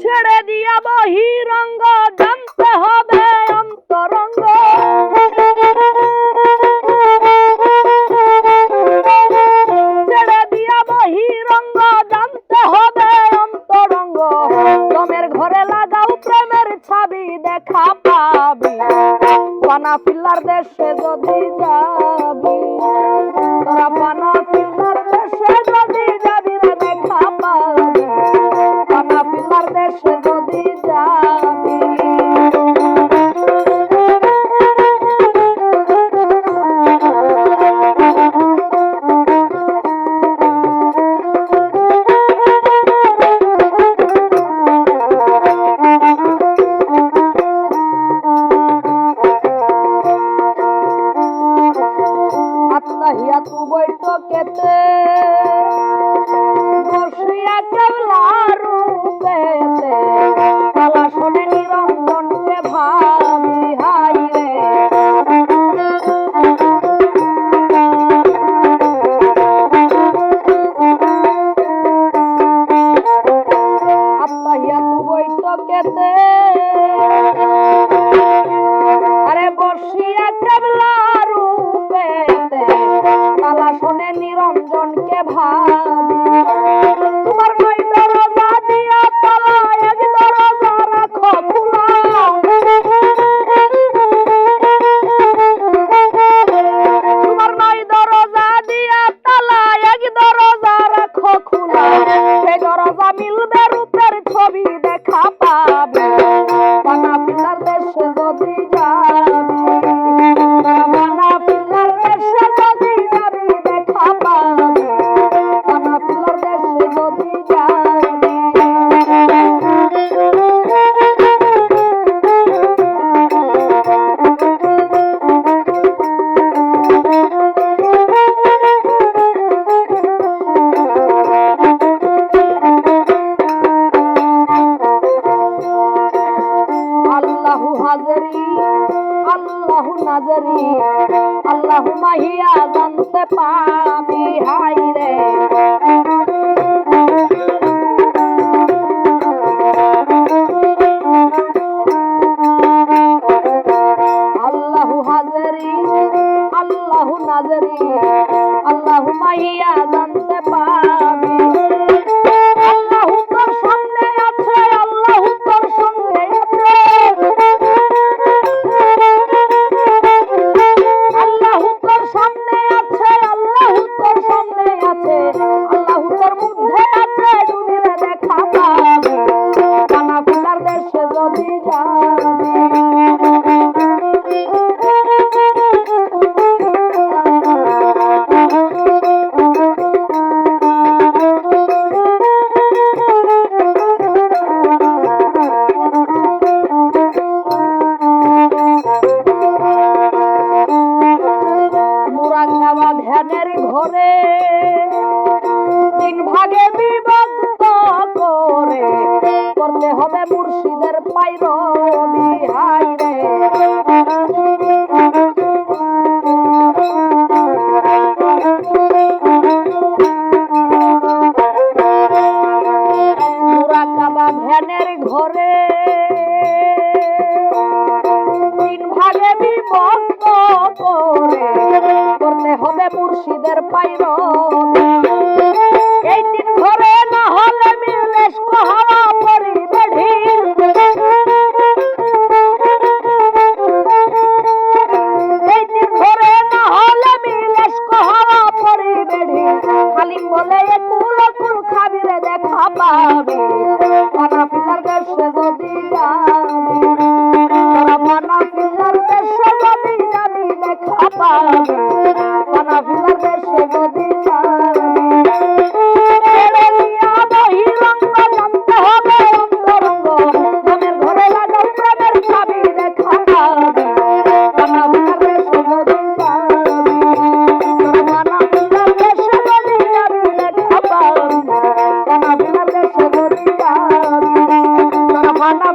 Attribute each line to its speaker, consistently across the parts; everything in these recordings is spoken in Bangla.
Speaker 1: ছেড়ে দিয়া বহিরঙ্গ, জানতে হবে অন্তরঙ্গ। ছেড়ে দিয়া বহিরঙ্গ, জানতে হবে অন্তরঙ্গ। তোমের ঘরে লাগাও প্রেমের ছবি, দেখা পাবি। পানা পিল্লার দেশে যদি যাব কেতে আরে বসিয়া টেবলা রূপেতে তালা শোনে নিরঞ্জনকে জানি আল্লাহ মাহিয়া জানতে পাবি হাই রে মনে হবে মুর্শিদের পাইর বিহাই রে। ধ্যানের ঘরে তিন ভাগে করে, করতে হবে মুর্শিদের পাইর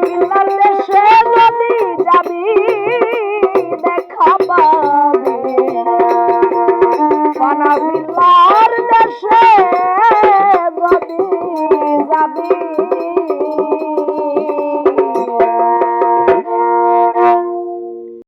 Speaker 1: বিল্লাল দেশে যদি যাবি দেখা পাবি পানা বিল্লার দেশে যদি যাবি